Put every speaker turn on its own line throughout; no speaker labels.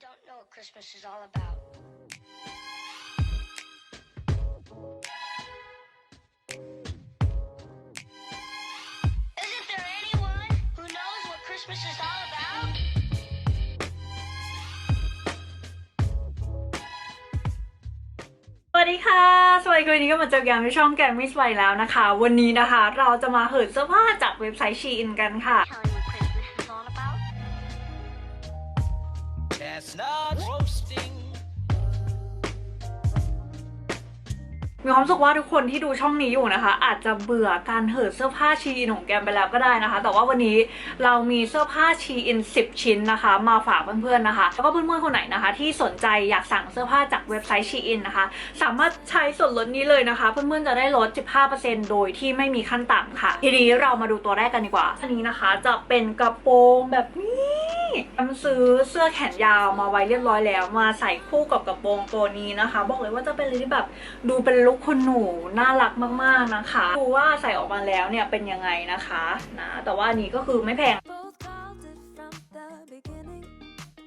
don't know what Christmas is all about. Isn't there anyone who knows what Christmas is all about?
สวัสดีค่ะสวัสดีค่ะวันนี้ก็มาเจอกันในช่องแกมมิสไวแล้วนะคะ วันนี้นะคะ เราจะมาเหินเสื้อผ้าจากเว็บไซต์ชีอินกันค่ะ มีความสึกว่าทุกคนที่ดูช่องนี้อยู่นะคะ อาจจะเบื่อการเหินเสื้อผ้าชีอินของแกมไปแล้วก็ได้นะคะ แต่ว่าวันนี้เรามีเสื้อผ้าชีอิน 10 ชิ้นนะคะ มาฝากเพื่อนๆนะคะ แล้วก็เพื่อนๆคนไหนนะคะ ที่สนใจอยากสั่งเสื้อผ้าจากเว็บไซต์ชีอินนะคะ สามารถใช้ส่วนลดนี้เลยนะคะ เพื่อนๆจะได้ลด 15%โดยที่ไม่มีขั้นต่ำค่ะ ทีนี้เรามาดูตัวแรกกันดีกว่าอันนี้นะคะจะเป็นกระโปรงแบบนี้ แอมซื้อเสื้อแขนยาวมาไว้เรียบร้อยแล้ว มาใส่คู่กับกระโปรงตัวนี้นะคะ บอกเลยว่าจะเป็นอะไรที่แบบดูเป็นลุคคนหนูน่ารักมากๆนะคะดูว่าใส่ออกมาแล้วเนี่ยเป็นยังไงนะคะนะแต่ว่านี้ก็คือไม่แพง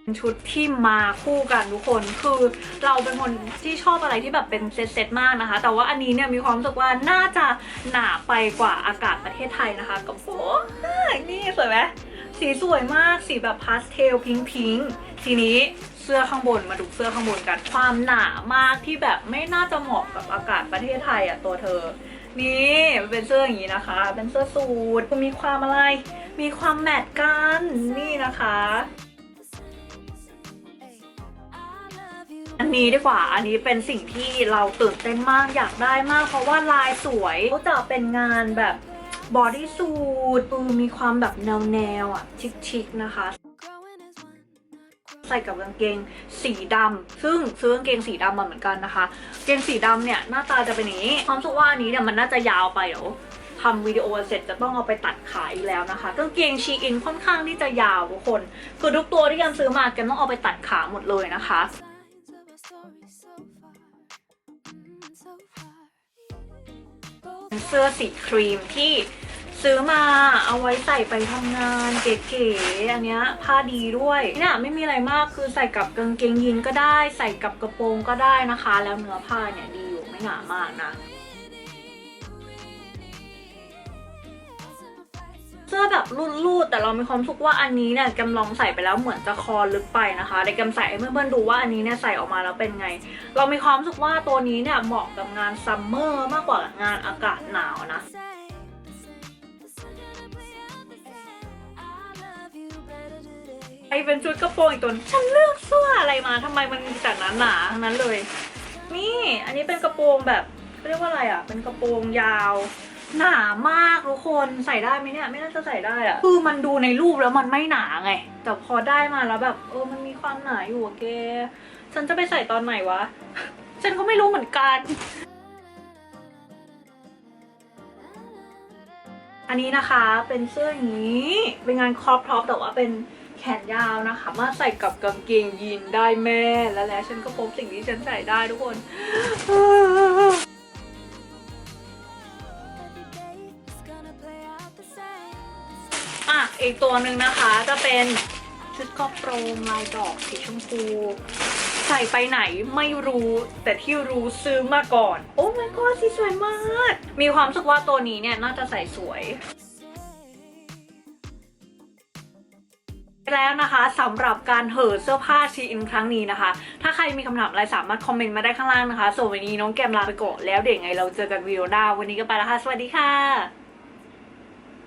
เป็นชุดที่มาคู่กันทุกคนคือเราเป็นคนที่ชอบอะไรที่แบบเป็นเซตๆมากนะคะ แต่ว่าอันนี้เนี่ยมีความรู้สึกว่าน่าจะหนาไปกว่าอากาศประเทศไทยนะคะกับโอ้นี่สวยไหม สีสวยมากสีแบบพาสเทลพิงพิงทีนี้เสื้อข้างบนมาดูเสื้อข้างบนกัน ความหนามากที่แบบไม่น่าจะเหมาะกับอากาศประเทศไทยอะตัวเธอ นี่เป็นเสื้ออย่างนี้นะคะ เป็นเสื้อสูทมีความอะไร มีความแมทกันนี่นะคะอันนี้ดีกว่า อันนี้เป็นสิ่งที่เราตื่นเต้นมากอยากได้มาก เพราะว่าลายสวยเขาจะเป็นงานแบบ บอดี้สูทปูมีความแบบแนวแนวอะ ชิคๆนะคะ ใส่กับกางเกงสีดำซึ่งซื้อกางเกงสีดำมาเหมือนกันนะคะเกงสีดำเนี่ยหน้าตาจะเป็นอย่างนี้ความสุกว่าอันนี้เนี่ยมันน่าจะยาวไปเดี๋ยวทำวิดีโอเสร็จจะต้องเอาไปตัดขายอีกแล้วนะคะกางเกงชีอินค่อนข้างที่จะยาวทุกคน คือทุกตัวที่กันซื้อมาแกต้องเอาไปตัดขาหมดเลยนะคะ เสื้อสีครีมที่ซื้อมาเอาไว้ใส่ไปทำงานเก๋ๆอันเนี้ยผ้าดีด้วยเนี่ยไม่มีอะไรมากคือใส่กับกางเกงยีนก็ได้ ใส่กับกระโปรงก็ได้นะคะ แล้วเนื้อผ้าเนี่ยดีอยู่ไม่หนามากนะ อแบบรูดๆแต่เรามีความสุกว่าอันนี้เนี่ยกมลองใส่ไปแล้วเหมือนจะคอลึกไปนะคะเดี๋ยวกมใส่ให้เพื่อนๆดูว่าอันนี้เนี่ยใส่ออกมาแล้วเป็นไง เรามีความสึกว่าตัวนี้เนี่ยเหมาะกับงานซัมเมอร์มากกว่างานอากาศหนาวนะไอเป็นชุดกระโปรงอีกตัวฉันเลือกเสื้ออะไรมาทำไมมันมีแต่หนาๆทั้งนั้นเลย นี่ อันนี้เป็นกระโปรงแบบเรียกว่าอะไรอะ เป็นกระโปรงยาว หนามากทุกคนใส่ได้ไหมเนี่ยไม่น่าจะใส่ได้อะคือมันดูในรูปแล้วมันไม่หนาไง แต่พอได้มาแล้วแบบเออมันมีความหนาอยู่อะแกฉันจะไปใส่ตอนไหนวะ ฉันก็ไม่รู้เหมือนกัน อันนี้นะคะเป็นเสื้ออย่างนี้ เป็นงานครอปท็อปแต่ว่าเป็นแขนยาวนะคะ มาใส่กับกางเกงยีนได้แม่ แล้วแล้วฉันก็พบสิ่งที่ฉันใส่ได้ทุกคน อีกตัวหนึ่งนะคะจะเป็นชุดกระโปรงลายดอกสีชมพู ใส่ไปไหนไม่รู้ แต่ที่รู้ซื้อมาก่อน โอ้ my god สีสวยมาก มีความรู้สึกว่าตัวนี้เนี่ยน่าจะใส่สวยแล้วนะคะสำหรับการเห่อเสื้อผ้าชีอินครั้งนี้นะคะ ถ้าใครมีคำถามอะไรสามารถคอมเมนต์มาได้ข้างล่างนะคะส่วนวันนี้น้องแกมลาไปก่อนแล้วเดี๋ยวไงเราเจอกันวิดีโอหน้าวันนี้ก็ไปแล้วค่ะ สวัสดีค่ะ